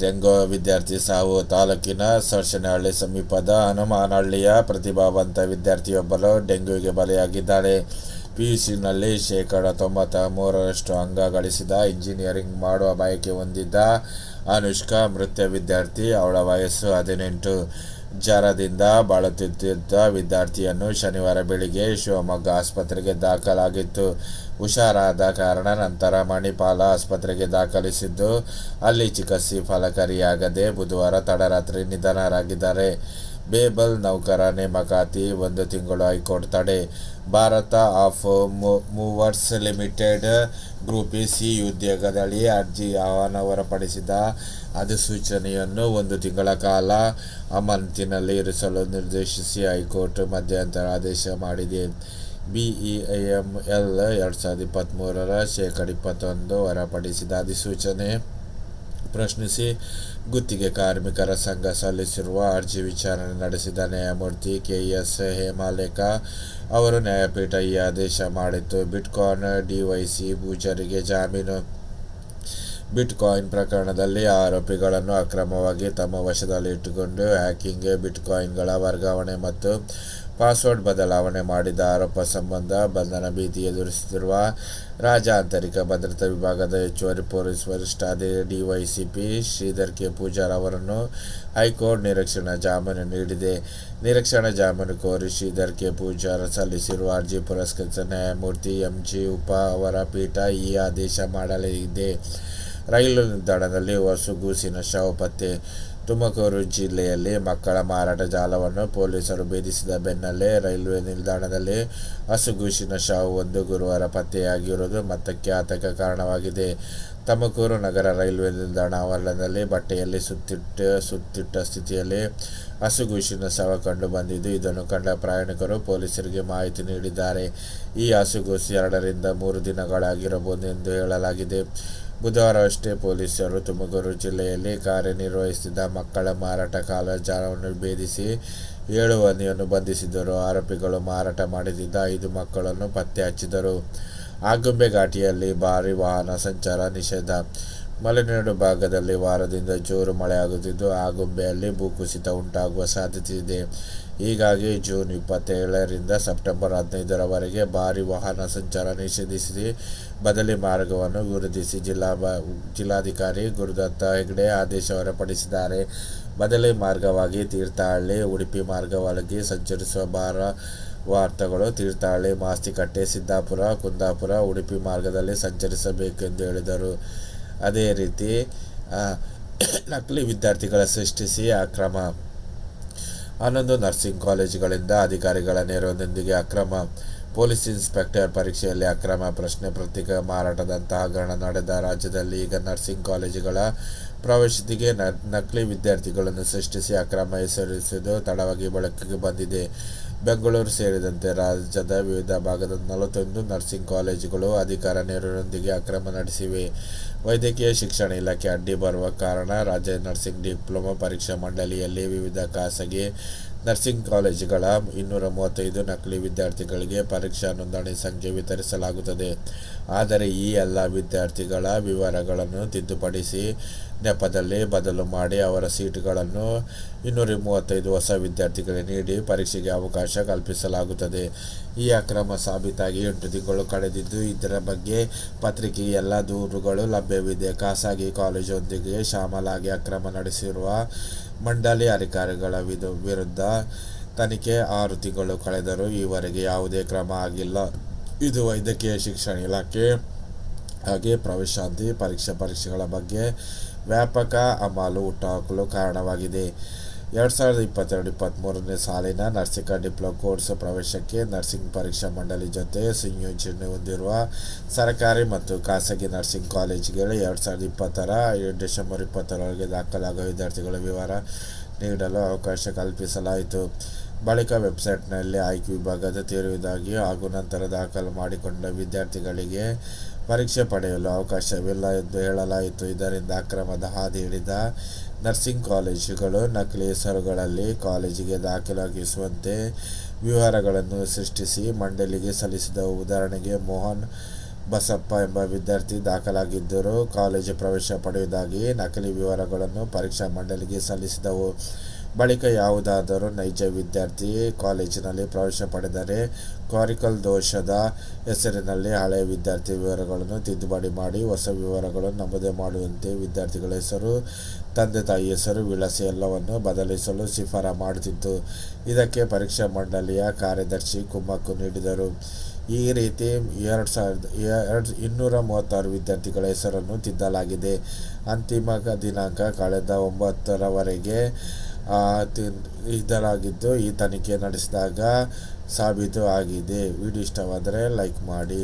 Dengue ವಿದ್ಯಾರ್ಥಿ ಸಾವು. ತಾಲೂಕಿನ ಸರ್ಶನಹಳ್ಳಿ ಸಮೀಪದ ಹನುಮಾನಹಳ್ಳಿಯ ಪ್ರತಿಭಾವಂತ ವಿದ್ಯಾರ್ಥಿಯೊಬ್ಬರು ಡೆಂಗ್ಯೂಗೆ ಬಲಿಯಾಗಿದ್ದಾಳೆ ಪಿಯುಸಿನಲ್ಲಿ ಶೇಕಡ ತೊಂಬತ್ತ ಮೂರರಷ್ಟು ಅಂಗ ಗಳಿಸಿದ ಇಂಜಿನಿಯರಿಂಗ್ ಮಾಡುವ ಬಯಕೆ ಹೊಂದಿದ್ದ ಅನುಷ್ಕಾ, ಮೃತ ವಿದ್ಯಾರ್ಥಿ, ಅವಳ ವಯಸ್ಸು ಹದಿನೆಂಟು. ಜ್ವರದಿಂದ ಬಳಲುತ್ತಿದ್ದ ವಿದ್ಯಾರ್ಥಿಯನ್ನು ಶನಿವಾರ ಬೆಳಿಗ್ಗೆ ಶಿವಮೊಗ್ಗ ಆಸ್ಪತ್ರೆಗೆ ದಾಖಲಾಗಿತ್ತು. ಹುಷಾರಾದ ಕಾರಣ ನಂತರ ಮಣಿಪಾಲ ಆಸ್ಪತ್ರೆಗೆ ದಾಖಲಿಸಿದ್ದು. ಅಲ್ಲಿ ಚಿಕಿತ್ಸೆ ಫಲಕಾರಿಯಾಗದೆ ಬುಧವಾರ ತಡರಾತ್ರಿ ನಿಧನರಾಗಿದ್ದಾರೆ. ಬೇಬಲ್ ನೌಕರ ನೇಮಕಾತಿ ಒಂದು ತಿಂಗಳು ಹೈಕೋರ್ಟ್ ತಡೆ Bharat of movers limited group C ಉದ್ಯೋಗದಲ್ಲಿ ಅರ್ಜಿ ಆಹ್ವಾನ ಹೊರಪಡಿಸಿದ ಅಧಿಸೂಚನೆಯನ್ನು ಒಂದು ತಿಂಗಳ ಕಾಲ ಅಮಾನತಿನಲ್ಲಿ ಇರಿಸಲು ನಿರ್ದೇಶಿಸಿ ಹೈಕೋರ್ಟ್ ಮಧ್ಯಂತರ ಆದೇಶ ಮಾಡಿದೆ. ಬಿಇಎಂಎಲ್ ಎರಡು ಸಾವಿರದ ಇಪ್ಪತ್ತ್ಮೂರರ ಶೇಕಡ ಇಪ್ಪತ್ತೊಂದು ಹೊರಪಡಿಸಿದ ಅಧಿಸೂಚನೆ ಪ್ರಶ್ನಿಸಿ, ಗುತ್ತಿಗೆ ಕಾರ್ಮಿಕರ ಸಂಘ ಸಲ್ಲಿಸಿರುವ ಅರ್ಜಿ ವಿಚಾರಣೆ ನಡೆಸಿದ ನ್ಯಾಯಮೂರ್ತಿ ಕೆ ಎಸ್ ಹೇಮಾಲೇಖ ಅವರು ನ್ಯಾಯಪೀಠ ಈ ಆದೇಶ ಮಾಡಿತ್ತು. ಬಿಟ್ಕಾಯಿನ್ ಡಿವೈಸಿ ಪೂಜಾರಿಗೆ ಜಾಮೀನು. ಬಿಟ್ಕಾಯಿನ್ ಪ್ರಕರಣದಲ್ಲಿ ಆರೋಪಿಗಳನ್ನು ಅಕ್ರಮವಾಗಿ ತಮ್ಮ ವಶದಲ್ಲಿ ಇಟ್ಟುಕೊಂಡು ಹ್ಯಾಕಿಂಗ್ ಬಿಟ್ಕಾಯಿನ್ಗಳ ವರ್ಗಾವಣೆ ಮತ್ತು ಪಾಸ್ವರ್ಡ್ ಬದಲಾವಣೆ ಮಾಡಿದ ಆರೋಪ ಸಂಬಂಧ ಬಂಧನ ಭೀತಿ ಎದುರಿಸುತ್ತಿರುವ ರಾಜ್ಯ ಆಂತರಿಕ ಭದ್ರತಾ ವಿಭಾಗದ ಹೆಚ್ಚುವರಿ ಪೊಲೀಸ್ ವರಿಷ್ಠಾಧಿ ಡಿವೈಸಿಪಿ ಶ್ರೀಧರ್ ಕೆ. ಪೂಜಾರ್ ಅವರನ್ನು ಹೈಕೋರ್ಟ್ ನಿರೀಕ್ಷಣಾ ಜಾಮೀನು ನೀಡಿದೆ. ನಿರೀಕ್ಷಣಾ ಜಾಮೀನು ಕೋರಿ ಶ್ರೀಧರ್ ಕೆ. ಪೂಜಾರ್ ಸಲ್ಲಿಸಿರುವ ಅರ್ಜಿ ಪುರಸ್ಕೃತ ನ್ಯಾಯಮೂರ್ತಿ ಎಂ. ಜಿ. ಉಪ ಅವರ ಪೀಠ ಈ ಆದೇಶ ಮಾಡಲಿದೆ ರೈಲು ನಿಲ್ದಾಣದಲ್ಲಿ ಹೊಸಗೂಸಿನ ಶವ ಪತ್ತೆ ತುಮಕೂರು ಜಿಲ್ಲೆಯಲ್ಲಿ ಮಕ್ಕಳ ಮಾರಾಟ ಜಾಲವನ್ನು ಪೊಲೀಸರು ಭೇದಿಸಿದ ಬೆನ್ನಲ್ಲೇ ರೈಲ್ವೆ ನಿಲ್ದಾಣದಲ್ಲಿ ಹಸುಗೂಸಿನ ಒಂದು ಗುರುವಾರ ಪತ್ತೆಯಾಗಿರುವುದು ಮತ್ತಕ್ಕೆ ಆತಂಕ ಕಾರಣವಾಗಿದೆ. ತುಮಕೂರು ನಗರ ರೈಲ್ವೆ ನಿಲ್ದಾಣ ಆವರಣದಲ್ಲಿ ಬಟ್ಟೆಯಲ್ಲಿ ಸುತ್ತಿಟ್ಟ ಸುತ್ತಿಟ್ಟ ಸ್ಥಿತಿಯಲ್ಲಿ ಹಸುಗೂಸಿನ ಶವ ಕಂಡು ಬಂದಿದ್ದು, ಇದನ್ನು ಕಂಡ ಪ್ರಯಾಣಿಕರು ಪೊಲೀಸರಿಗೆ ಮಾಹಿತಿ ನೀಡಿದ್ದಾರೆ. ಈ ಹಸುಗೂಸು ಎರಡರಿಂದ ಮೂರು ದಿನಗಳಾಗಿರಬಹುದು ಎಂದು ಹೇಳಲಾಗಿದೆ. ಬುಧವಾರವಷ್ಟೇ ಪೊಲೀಸರು ತುಮಕೂರು ಜಿಲ್ಲೆಯಲ್ಲಿ ಕಾರ್ಯನಿರ್ವಹಿಸುತ್ತಿದ್ದ ಮಕ್ಕಳ ಮಾರಾಟ ಕಾಲ ಜಾಲವನ್ನು ಭೇದಿಸಿ ಏಳು ಮಂದಿಯನ್ನು ಬಂಧಿಸಿದರು ಆರೋಪಿಗಳು ಮಾರಾಟ ಮಾಡುತ್ತಿದ್ದ ಐದು ಮಕ್ಕಳನ್ನು ಪತ್ತೆ ಹಚ್ಚಿದರು ಆಗುಂಬೆ ಘಾಟಿಯಲ್ಲಿ ಭಾರಿ ವಾಹನ ಸಂಚಾರ ನಿಷೇಧ ಮಲೆನಾಡು ಭಾಗದಲ್ಲಿ ವಾರದಿಂದ ಜೋರು ಮಳೆಯಾಗುತ್ತಿದ್ದು ಆಗುಂಬೆಯಲ್ಲಿ ಭೂಕುಸಿತ ಉಂಟಾಗುವ ಸಾಧ್ಯತೆ ಇದೆ. ಹೀಗಾಗಿ ಜೂನ್ ಇಪ್ಪತ್ತೇಳರಿಂದ ಸೆಪ್ಟೆಂಬರ್ ಹದಿನೈದರವರೆಗೆ ಭಾರಿ ವಾಹನ ಸಂಚಾರ ನಿಷೇಧಿಸಿ, ಬದಲಿ ಮಾರ್ಗವನ್ನು ಗುರುತಿಸಿ ಜಿಲ್ಲಾ ಜಿಲ್ಲಾಧಿಕಾರಿ ಗುರುದತ್ತ ಹೆಗ್ಡೆ ಆದೇಶ ಹೊರಪಡಿಸಿದ್ದಾರೆ ಬದಲಿ ಮಾರ್ಗವಾಗಿ ತೀರ್ಥಹಳ್ಳಿ, ಉಡುಪಿ ಮಾರ್ಗವಾಗಿ ಸಂಚರಿಸುವ ಭಾರ ವಾರ್ತೆಗಳು ತೀರ್ಥಹಳ್ಳಿ, ಮಾಸ್ತಿಕಟ್ಟೆ, ಸಿದ್ದಾಪುರ, ಕುಂದಾಪುರ, ಉಡುಪಿ ಮಾರ್ಗದಲ್ಲಿ ಸಂಚರಿಸಬೇಕೆಂದು ಹೇಳಿದರು. ಅದೇ ರೀತಿ ನಕಲಿ ವಿದ್ಯಾರ್ಥಿಗಳ ಸೃಷ್ಟಿಸಿ ಅಕ್ರಮ ಹನ್ನೊಂದು ನರ್ಸಿಂಗ್ ಕಾಲೇಜುಗಳಿಂದ ಅಧಿಕಾರಿಗಳ ನೆರವಿನೊಂದಿಗೆ ಅಕ್ರಮ. ಪೊಲೀಸ್ ಇನ್ಸ್ಪೆಕ್ಟರ್ ಪರೀಕ್ಷೆಯಲ್ಲಿ ಅಕ್ರಮ ಪ್ರಶ್ನೆ ಪ್ರತಿಕ ಮಾರಾಟದಂತಹ ಹಗರಣ ನಡೆದ ರಾಜ್ಯದಲ್ಲಿ ಈಗ ನರ್ಸಿಂಗ್ ಕಾಲೇಜುಗಳ ಪ್ರವೇಶದಿಗೆ ನಕಲಿ ವಿದ್ಯಾರ್ಥಿಗಳನ್ನು ಸೃಷ್ಟಿಸಿ ಅಕ್ರಮ ಹೆಸರಿಸುವುದು ತಡವಾಗಿ ಬಳಕೆಗೆ ಬಂದಿದೆ. ಬೆಂಗಳೂರು ಸೇರಿದಂತೆ ರಾಜ್ಯದ ವಿವಿಧ ಭಾಗದ ನಲವತ್ತೊಂದು ನರ್ಸಿಂಗ್ ಕಾಲೇಜುಗಳು ಅಧಿಕಾರ ನೆರವಿನೊಂದಿಗೆ ಅಕ್ರಮ ನಡೆಸಿವೆ. ವೈದ್ಯಕೀಯ ಶಿಕ್ಷಣ ಇಲಾಖೆ ಅಡ್ಡಿ ಬರುವ ಕಾರಣ ರಾಜ್ಯ ನರ್ಸಿಂಗ್ ಡಿಪ್ಲೊಮಾ ಪರೀಕ್ಷಾ ಮಂಡಳಿಯಲ್ಲಿ ವಿವಿಧ ಖಾಸಗಿ ನರ್ಸಿಂಗ್ ಕಾಲೇಜುಗಳ ಇನ್ನೂರ ಮೂವತ್ತೈದು ನಕಲಿ ವಿದ್ಯಾರ್ಥಿಗಳಿಗೆ ಪರೀಕ್ಷಾ ನೋಂದಣಿ ಸಂಖ್ಯೆ ವಿತರಿಸಲಾಗುತ್ತದೆ. ಆದರೆ ಈ ಎಲ್ಲ ವಿದ್ಯಾರ್ಥಿಗಳ ವಿವರಗಳನ್ನು ತಿದ್ದುಪಡಿಸಿ ನೆಪದಲ್ಲಿ ಬದಲು ಮಾಡಿ ಅವರ ಸೀಟುಗಳನ್ನು ಇನ್ನೂರ ಮೂವತ್ತೈದು ಹೊಸ ವಿದ್ಯಾರ್ಥಿಗಳಿಗೆ ನೀಡಿ ಪರೀಕ್ಷೆಗೆ ಅವಕಾಶ ಕಲ್ಪಿಸಲಾಗುತ್ತದೆ. ಈ ಅಕ್ರಮ ಸಾಬೀತಾಗಿ ಎಂಟು ತಿಂಗಳು ಕಳೆದಿದ್ದು, ಇದರ ಬಗ್ಗೆ ಪತ್ರಿಕೆ ಎಲ್ಲ ದೂರುಗಳು ಲಭ್ಯವಿದೆ. ಖಾಸಗಿ ಕಾಲೇಜೊಂದಿಗೆ ಶಾಮಲಾಗಿ ಅಕ್ರಮ ನಡೆಸಿರುವ ಮಂಡಳಿ ಅಧಿಕಾರಿಗಳ ವಿರುದ್ಧ ತನಿಖೆ ಆರು ತಿಂಗಳು ಕಳೆದರೂ ಈವರೆಗೆ ಯಾವುದೇ ಕ್ರಮ ಆಗಿಲ್ಲ. ಇದು ವೈದ್ಯಕೀಯ ಶಿಕ್ಷಣ ಇಲಾಖೆ ಹಾಗೆ ಪ್ರವೇಶಾಂತಿ ಪರೀಕ್ಷಾ ಪರೀಕ್ಷೆಗಳ ಬಗ್ಗೆ ವ್ಯಾಪಕ ಅಮಾಲು ಹುಟ್ಟುಹಾಕಲು ಕಾರಣವಾಗಿದೆ. ಎರಡು ಸಾವಿರದ ಇಪ್ಪತ್ತೆರಡು ಇಪ್ಪತ್ತ್ಮೂರನೇ ಸಾಲಿನ ನರ್ಸಿಂಗ್ ಡಿಪ್ಲೊಮಾ ಕೋರ್ಸ್ ಪ್ರವೇಶಕ್ಕೆ ನರ್ಸಿಂಗ್ ಪರೀಕ್ಷಾ ಮಂಡಳಿ ಜೊತೆ ಸಂಯೋಜನೆ ಹೊಂದಿರುವ ಸರ್ಕಾರಿ ಮತ್ತು ಖಾಸಗಿ ನರ್ಸಿಂಗ್ ಕಾಲೇಜುಗಳು ಎರಡು ಸಾವಿರದ ಇಪ್ಪತ್ತರ ಡಿಸೆಂಬರ್ ಇಪ್ಪತ್ತರೊಳಗೆ ದಾಖಲಾಗುವ ವಿದ್ಯಾರ್ಥಿಗಳ ವಿವರ ನೀಡಲು ಅವಕಾಶ ಕಲ್ಪಿಸಲಾಯಿತು. ಬಳಿಕ ವೆಬ್ಸೈಟ್ನಲ್ಲಿ ಆಯ್ಕೆ ವಿಭಾಗದ ತೆರೆಯುವುದಾಗಿ ಹಾಗೂ ನಂತರ ದಾಖಲು ಮಾಡಿಕೊಂಡ ವಿದ್ಯಾರ್ಥಿಗಳಿಗೆ ಪರೀಕ್ಷೆ ಪಡೆಯಲು ಅವಕಾಶವಿಲ್ಲ ಎಂದು ಹೇಳಲಾಯಿತು. ಇದರಿಂದ ಅಕ್ರಮದ ಹಾದಿ ಹಿಡಿದ ನರ್ಸಿಂಗ್ ಕಾಲೇಜುಗಳು, ನಕಲಿ ಹೆಸರುಗಳಲ್ಲಿ ಕಾಲೇಜಿಗೆ ದಾಖಲಾಗಿಸುವಂತೆ ವಿವರಗಳನ್ನು ಸೃಷ್ಟಿಸಿ ಮಂಡಳಿಗೆ ಸಲ್ಲಿಸಿದವು ಉದಾಹರಣೆಗೆ ಮೋಹನ್ ಬಸಪ್ಪ ಎಂಬ ವಿದ್ಯಾರ್ಥಿ ದಾಖಲಾಗಿದ್ದರು ಕಾಲೇಜು ಪ್ರವೇಶ ಪಡೆಯುವುದಾಗಿ ನಕಲಿ ವಿವರಗಳನ್ನು ಪರೀಕ್ಷಾ ಮಂಡಳಿಗೆ ಸಲ್ಲಿಸಿದವು. ಬಳಿಕ ಯಾವುದಾದರೂ ನೈಜ ವಿದ್ಯಾರ್ಥಿ ಕಾಲೇಜಿನಲ್ಲಿ ಪ್ರವೇಶ ಪಡೆದರೆ ಕ್ವಾರಿಕಲ್ ದೋಷದ ಹೆಸರಿನಲ್ಲಿ ಹಳೆಯ ವಿದ್ಯಾರ್ಥಿ ವಿವರಗಳನ್ನು ತಿದ್ದುಪಡಿ ಮಾಡಿ ಹೊಸ ವಿವರಗಳನ್ನು ನಮೂದು ಮಾಡುವಂತೆ ವಿದ್ಯಾರ್ಥಿಗಳ ಹೆಸರು, ತಂದೆ ತಾಯಿ ಹೆಸರು, ವಿಳಾಸ ಎಲ್ಲವನ್ನು ಬದಲಿಸಲು ಶಿಫಾರ ಮಾಡುತ್ತಿತ್ತು. ಇದಕ್ಕೆ ಪರೀಕ್ಷಾ ಮಂಡಳಿಯ ಕಾರ್ಯದರ್ಶಿ ಕುಮ್ಮಕ್ಕು ನೀಡಿದರು. ಈ ರೀತಿ ಎರಡು ಸಾವಿರದ ಎರಡು ಇನ್ನೂರ ಮೂವತ್ತಾರು ವಿದ್ಯಾರ್ಥಿಗಳ ಹೆಸರನ್ನು ತಿದ್ದಲಾಗಿದೆ. ಅಂತಿಮ ದಿನಾಂಕ ಕಳೆದ ಒಂಬತ್ತರವರೆಗೆ ಇದ್ದಲಾಗಿದ್ದು ಈ ತನಿಖೆ ನಡೆಸಿದಾಗ ಸಾಬೀತು ಆಗಿದೆ. ವಿಡಿಯೋ ಇಷ್ಟವಾದರೆ ಲೈಕ್ ಮಾಡಿ.